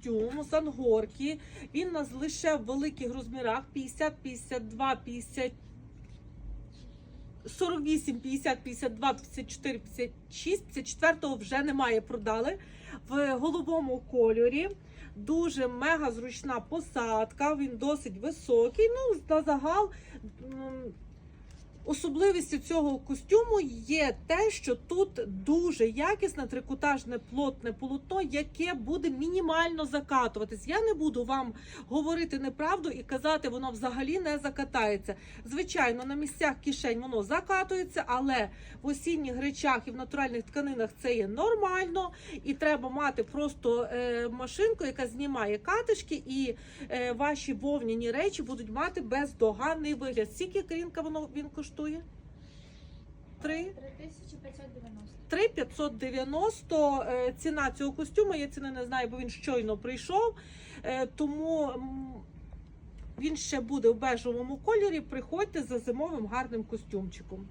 костюм з ангорки. Він у нас лише в великих розмірах 50, 52, 50. 48, 50, 52, 54, 56, 54 вже немає, продали в голубому кольорі. Дуже мега зручна посадка, він досить високий. Ну, на загал особливістю цього костюму є те, що тут дуже якісне трикотажне плотне полотно, яке буде мінімально закатуватись. Я не буду вам говорити неправду і казати, воно взагалі не закатається. Звичайно, на місцях кишень воно закатується, але в осінніх речах і в натуральних тканинах це є нормально, і треба мати просто е, машинку, яка знімає катишки, і е, ваші вовняні речі будуть мати бездоганний вигляд. Скільки крінка воно він коштує? Три. 3590. 3590 е, ціна цього костюму. Я ціни не знаю, бо він щойно прийшов. Е, Тому він ще буде в бежевому кольорі. Приходьте за зимовим гарним костюмчиком.